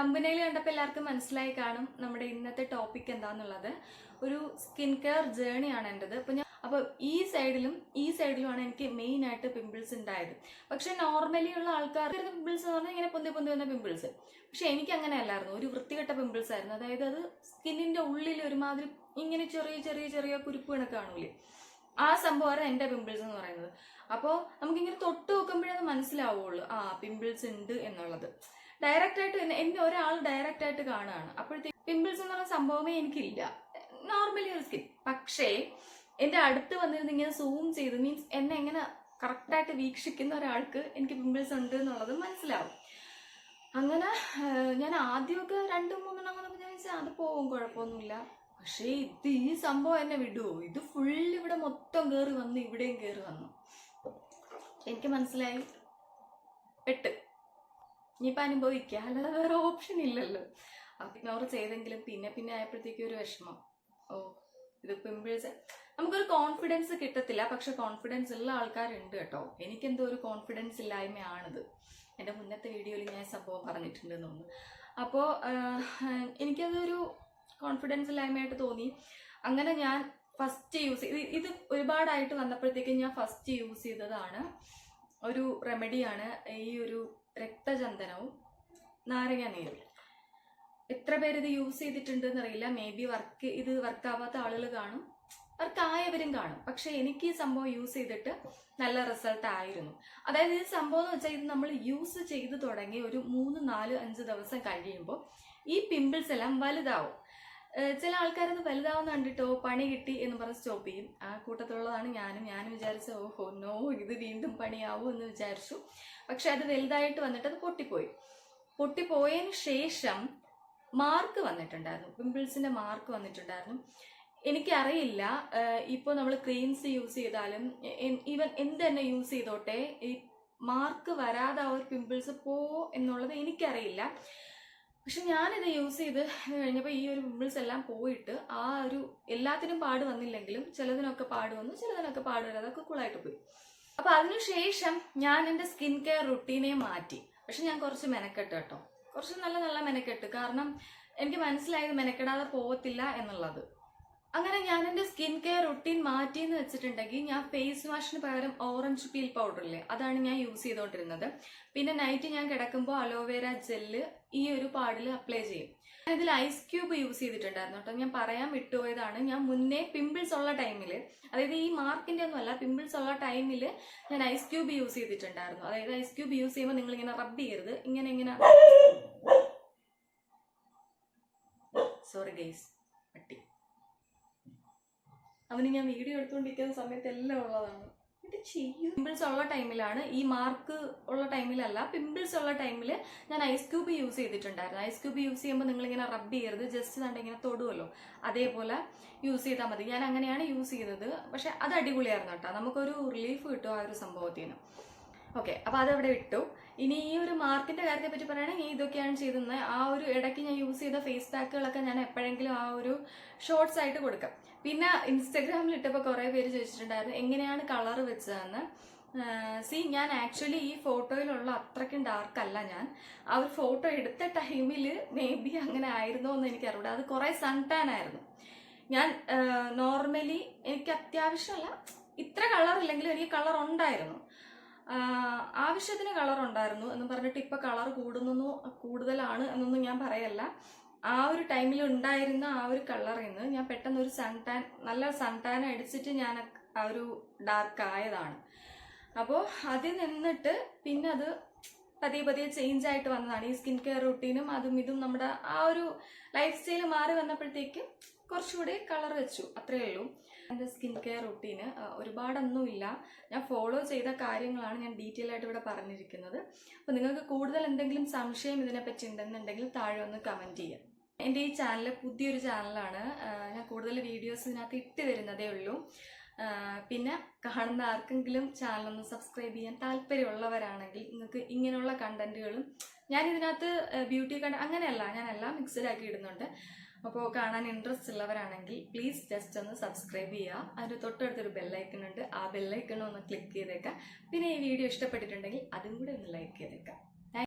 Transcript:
തമ്പനയിൽ കണ്ടപ്പോൾ എല്ലാവർക്കും മനസ്സിലായി കാണും നമ്മുടെ ഇന്നത്തെ ടോപ്പിക് എന്താന്നുള്ളത്. ഒരു സ്കിൻ കെയർ ജേണിയാണ് എന്റെത് അപ്പോൾ ഞാൻ അപ്പോൾ ഈ സൈഡിലും ഈ സൈഡിലുമാണ് എനിക്ക് മെയിൻ ആയിട്ട് പിമ്പിൾസ് ഉണ്ടായത്. പക്ഷെ നോർമലി ഉള്ള ആൾക്കാർക്ക് പിമ്പിൾസ് എന്ന് പറഞ്ഞാൽ ഇങ്ങനെ പൊന്തി പൊന്തി വന്ന പിമ്പിൾസ് പക്ഷെ എനിക്ക് അങ്ങനെ അല്ലായിരുന്നു. ഒരു വൃത്തികെട്ട പിമ്പിൾസ് ആയിരുന്നു. അതായത് അത് സ്കിന്നിന്റെ ഉള്ളിൽ ഒരുമാതിരി ഇങ്ങനെ ചെറിയ ചെറിയ ചെറിയ കുരുപ്പ് കണക്ക് കാണൂലേ. ആ സംഭവമാണ് എന്റെ പിമ്പിൾസ് എന്ന് പറയുന്നത്. അപ്പോൾ നമുക്കിങ്ങനെ തൊട്ട് നോക്കുമ്പോഴേ അത് മനസ്സിലാവുള്ളൂ. ആ പിമ്പിൾസ് ഉണ്ട് എന്നുള്ളത്. ഡയറക്റ്റ് ആയിട്ട് എന്നെ ഒരാൾ ഡയറക്റ്റ് ആയിട്ട് കാണുകയാണ്. അപ്പോഴത്തേക്ക് പിമ്പിൾസ് എന്ന് പറഞ്ഞ സംഭവമേ എനിക്കില്ല. നോർമലി ഒരു സ്കിൻ പക്ഷേ എന്റെ അടുത്ത് വന്നിരുന്ന് ഇങ്ങനെ സൂം ചെയ്ത് മീൻസ് എന്നെ എങ്ങനെ കറക്റ്റായിട്ട് വീക്ഷിക്കുന്ന ഒരാൾക്ക് എനിക്ക് പിമ്പിൾസ് ഉണ്ട് എന്നുള്ളത് മനസ്സിലാവും. അങ്ങനെ ഞാൻ ആദ്യമൊക്കെ രണ്ട് മൂന്നെണ്ണം വന്നപ്പോൾ ഞാൻ വിചാരിച്ചു അത് പോവും കുഴപ്പമൊന്നുമില്ല. പക്ഷേ ഇത് ഈ സംഭവം എന്നെ വിടുവോ? ഇത് ഫുൾ ഇവിടെ മൊത്തം കയറി വന്നു ഇവിടെയും കയറി വന്നു. എനിക്ക് മനസ്സിലായി. പെട്ട് ഇനിയിപ്പോൾ അനുഭവിക്കുക അല്ലാതെ വേറെ ഓപ്ഷൻ ഇല്ലല്ലോ. അപ്പം ഇഗ്നോർ ചെയ്തെങ്കിലും പിന്നെ പിന്നെ ആയപ്പോഴത്തേക്കും ഒരു വിഷമം. ഓ ഇത് പിമ്പിൾസ് നമുക്കൊരു കോൺഫിഡൻസ് കിട്ടത്തില്ല. പക്ഷെ കോൺഫിഡൻസ് ഉള്ള ആൾക്കാരുണ്ട് കേട്ടോ. എനിക്കെന്തോ ഒരു കോൺഫിഡൻസ് ഇല്ലായ്മയാണിത്. എന്റെ മുന്നത്തെ വീഡിയോയിൽ ഞാൻ സംഭവം പറഞ്ഞിട്ടുണ്ടെന്ന് തോന്നുന്നു. അപ്പോൾ എനിക്കതൊരു കോൺഫിഡൻസ് ഇല്ലായ്മയായിട്ട് തോന്നി. അങ്ങനെ ഞാൻ ഫസ്റ്റ് യൂസ് ചെയ്ത് ഇത് ഒരുപാടായിട്ട് വന്നപ്പോഴത്തേക്കും ഞാൻ ഫസ്റ്റ് യൂസ് ചെയ്തതാണ് ഒരു റെമഡിയാണ് ഈ ഒരു രക്തചന്ദനവും നാരങ്ങ നീരും. എത്ര പേര് ഇത് യൂസ് ചെയ്തിട്ടുണ്ട് എന്നറിയില്ല മേ ബി വർക്ക് ഇത് വർക്കാവാത്ത ആളുകൾ കാണും. വർക്ക് ആയവരും കാണും. പക്ഷെ എനിക്ക് ഈ സംഭവം യൂസ് ചെയ്തിട്ട് നല്ല റിസൾട്ട് ആയിരുന്നു. അതായത് ഈ സംഭവം എന്ന് വെച്ചാൽ ഇത് നമ്മൾ യൂസ് ചെയ്ത് തുടങ്ങി ഒരു മൂന്ന് നാല് അഞ്ച് ദിവസം കഴിയുമ്പോൾ ഈ പിമ്പിൾസ് എല്ലാം വലുതാവും. ചില ആൾക്കാരത് വലുതാവുന്ന കണ്ടിട്ടോ പണി കിട്ടി എന്ന് പറഞ്ഞ് സ്റ്റോപ്പ് ചെയ്യും. ആ കൂട്ടത്തിലുള്ളതാണ് ഞാനും. ഞാനും വിചാരിച്ച ഓഹോ നോ ഇത് വീണ്ടും പണിയാവും എന്ന് വിചാരിച്ചു. പക്ഷെ അത് വലുതായിട്ട് വന്നിട്ട് അത് പൊട്ടിപ്പോയി. പൊട്ടിപ്പോയതിന് ശേഷം മാർക്ക് വന്നിട്ടുണ്ടായിരുന്നു. പിമ്പിൾസിന്റെ മാർക്ക് വന്നിട്ടുണ്ടായിരുന്നു. എനിക്കറിയില്ല ഇപ്പോൾ നമ്മൾ ക്രീംസ് യൂസ് ചെയ്താലും ഈവൻ എന്ത് തന്നെ യൂസ് ചെയ്തോട്ടെ ഈ മാർക്ക് വരാതെ ആ ഒരു പിമ്പിൾസ് പോ എന്നുള്ളത് എനിക്കറിയില്ല. പക്ഷെ ഞാനിത് യൂസ് ചെയ്ത് കഴിഞ്ഞപ്പോൾ ഈ ഒരു പിമ്പിൾസ് എല്ലാം പോയിട്ട് ആ ഒരു എല്ലാത്തിനും പാട് വന്നില്ലെങ്കിലും ചിലതിനൊക്കെ പാട് വന്നു ചിലതിനൊക്കെ പാട് വരാതെ അതൊക്കെ കൂളായിട്ട് പോയി. അപ്പൊ അതിനുശേഷം ഞാൻ എന്റെ സ്കിൻ കെയർ റുട്ടീനെ മാറ്റി. പക്ഷെ ഞാൻ കുറച്ച് മെനക്കെട്ട് കേട്ടോ. കുറച്ച് നല്ല നല്ല മെനക്കെട്ട്. കാരണം എനിക്ക് മനസ്സിലായത് മെനക്കെടാതെ പോകത്തില്ല എന്നുള്ളത്. അങ്ങനെ ഞാൻ എന്റെ സ്കിൻ കെയർ റുട്ടീൻ മാറ്റി എന്ന് വെച്ചിട്ടുണ്ടെങ്കിൽ ഞാൻ ഫേസ് വാഷിന് പകരം ഓറഞ്ച് പീൽ പൗഡർ ഇല്ലേ അതാണ് ഞാൻ യൂസ് ചെയ്തുകൊണ്ടിരുന്നത് പിന്നെ നൈറ്റ് ഞാൻ കിടക്കുമ്പോൾ അലോവേര ജെല്ല് ഈ ഒരു പാടിൽ അപ്ലൈ ചെയ്യും. ഞാൻ ഇതിൽ ഐസ് ക്യൂബ് യൂസ് ചെയ്തിട്ടുണ്ടായിരുന്നു കേട്ടോ. ഞാൻ പറയാൻ വിട്ടുപോയതാണ്. ഞാൻ മുന്നേ പിമ്പിൾസ് ഉള്ള ടൈമിൽ അതായത് ഈ മാർക്കിന്റെ ഒന്നുമല്ല പിമ്പിൾസ് ഉള്ള ടൈമിൽ ഞാൻ ഐസ് ക്യൂബ് യൂസ് ചെയ്തിട്ടുണ്ടായിരുന്നു. അതായത് ഐസ് ക്യൂബ് യൂസ് ചെയ്യുമ്പോൾ നിങ്ങൾ ഇങ്ങനെ റബ്ബ് ചെയ്യരുത്. ഇങ്ങനെ ഇങ്ങനെ. സോറി ഗൈസ് പട്ടി. അവന് ഞാൻ വീഡിയോ എടുത്തുകൊണ്ടിരിക്കുന്ന സമയത്ത് എല്ലാം ഉള്ളതാണ്. എന്നിട്ട് ചെയ്യും. പിമ്പിൾസ് ഉള്ള ടൈമിലാണ് ഈ മാർക്ക് ഉള്ള ടൈമിലല്ല പിമ്പിൾസ് ഉള്ള ടൈമിൽ ഞാൻ ഐസ് ക്യൂബ് യൂസ് ചെയ്തിട്ടുണ്ടായിരുന്നു. ഐസ് ക്യൂബ് യൂസ് ചെയ്യുമ്പോൾ നിങ്ങൾ ഇങ്ങനെ റബ്ബ് ചെയ്യരുത്. ജസ്റ്റ് കണ്ട് ഇങ്ങനെ തൊടുമല്ലോ അതേപോലെ യൂസ് ചെയ്താൽ മതി. ഞാൻ അങ്ങനെയാണ് യൂസ് ചെയ്തത്. പക്ഷെ അത് അടിപൊളിയായിരുന്നു കേട്ടോ. നമുക്കൊരു റിലീഫ് കിട്ടും ആ ഒരു സംഭവത്തിന്. ഓക്കെ അപ്പൊ അതവിടെ ഇട്ടു. ഇനി ഈ ഒരു മാർക്കിന്റെ കാര്യത്തെ പറ്റി പറയുകയാണെങ്കിൽ ഇതൊക്കെയാണ് ചെയ്തിരുന്നത്. ആ ഒരു ഇടയ്ക്ക് ഞാൻ യൂസ് ചെയ്ത ഫേസ് പാക്കുകളൊക്കെ ഞാൻ എപ്പോഴെങ്കിലും ആ ഒരു ഷോർട്സ് ആയിട്ട് കൊടുക്കാം. പിന്നെ ഇൻസ്റ്റഗ്രാമിൽ ഇട്ടപ്പോൾ കുറേ പേര് ചോദിച്ചിട്ടുണ്ടായിരുന്നു എങ്ങനെയാണ് കളർ വെച്ചതെന്ന്? സി ഞാൻ ആക്ച്വലി ഈ ഫോട്ടോയിലുള്ള അത്രയ്ക്കും ഡാർക്ക് അല്ല ഞാൻ. ആ ഒരു ഫോട്ടോ എടുത്ത ടൈമിൽ മേ ബി അങ്ങനെ ആയിരുന്നോ എന്ന് എനിക്ക് അറിയില്ല അത് കുറേ സൺ ടാൻ ആയിരുന്നു. ഞാൻ നോർമലി എനിക്ക് അത്യാവശ്യമല്ല ഇത്ര കളർ ഇല്ലെങ്കിലും എനിക്ക് കളർ ഉണ്ടായിരുന്നു. ആവശ്യത്തിന് കളർ ഉണ്ടായിരുന്നു എന്ന് പറഞ്ഞിട്ട് ഇപ്പൊ കളർ കൂടുന്നു കൂടുതലാണ് എന്നൊന്നും ഞാൻ പറയല്ല. ആ ഒരു ടൈമിൽ ഉണ്ടായിരുന്ന ആ ഒരു കളറിൽ നിന്ന് ഞാൻ പെട്ടെന്ന് ഒരു സൺ ടാൻ നല്ല സൺ ടാൻ അടിച്ചിട്ട് ഞാൻ ആ ഒരു ഡാർക്ക് ആയതാണ്. അപ്പോൾ അതിൽ നിന്നിട്ട് പിന്നെ അത് പതിയെ പതിയെ ചേഞ്ച് ആയിട്ട് വന്നതാണ്. ഈ സ്കിൻ കെയർ റുട്ടീനും അതും ഇതും നമ്മുടെ ആ ഒരു ലൈഫ് സ്റ്റൈൽ മാറി വന്നപ്പോഴത്തേക്കും കുറച്ചുകൂടി കളർ വെച്ചു അത്രയേ ഉള്ളൂ. എന്റെ സ്കിൻ കെയർ റുട്ടീന് ഒരുപാടൊന്നുമില്ല. ഞാൻ ഫോളോ ചെയ്ത കാര്യങ്ങളാണ് ഞാൻ ഡീറ്റെയിൽ ആയിട്ട് ഇവിടെ പറഞ്ഞിരിക്കുന്നത്. അപ്പോൾ നിങ്ങൾക്ക് കൂടുതൽ എന്തെങ്കിലും സംശയം ഇതിനെപ്പറ്റി ഉണ്ടെന്നുണ്ടെങ്കിൽ താഴെ ഒന്ന് കമന്റ് ചെയ്യാം. എന്റെ ഈ ചാനൽ പുതിയൊരു ചാനലാണ്. ഞാൻ കൂടുതൽ വീഡിയോസ് ഇതിനകത്ത് ഇട്ട് തരുന്നതേ ഉള്ളൂ. പിന്നെ കാണുന്ന ആർക്കെങ്കിലും ചാനലൊന്ന് സബ്സ്ക്രൈബ് ചെയ്യാൻ താല്പര്യമുള്ളവരാണെങ്കിൽ നിങ്ങൾക്ക് ഇങ്ങനെയുള്ള കണ്ടന്റുകളും ഞാൻ ഇതിനകത്ത് ബ്യൂട്ടി കണ്ട അങ്ങനെയല്ല ഞാൻ എല്ലാം മിക്സഡ് ആക്കി ഇടുന്നുണ്ട്. അപ്പോൾ കാണാൻ ഇൻട്രസ്റ്റ് ഉള്ളവരാണെങ്കിൽ പ്ലീസ് ജസ്റ്റ് ഒന്ന് സബ്സ്ക്രൈബ് ചെയ്യുക. അതിന് തൊട്ടടുത്തൊരു ബെല്ലൈക്കൺ ഉണ്ട്. ആ ബെല്ലൈക്കൺ ഒന്ന് ക്ലിക്ക് ചെയ്തേക്കാം. പിന്നെ ഈ വീഡിയോ ഇഷ്ടപ്പെട്ടിട്ടുണ്ടെങ്കിൽ അതും കൂടെ ഒന്ന് ലൈക്ക് ചെയ്തേക്കാം.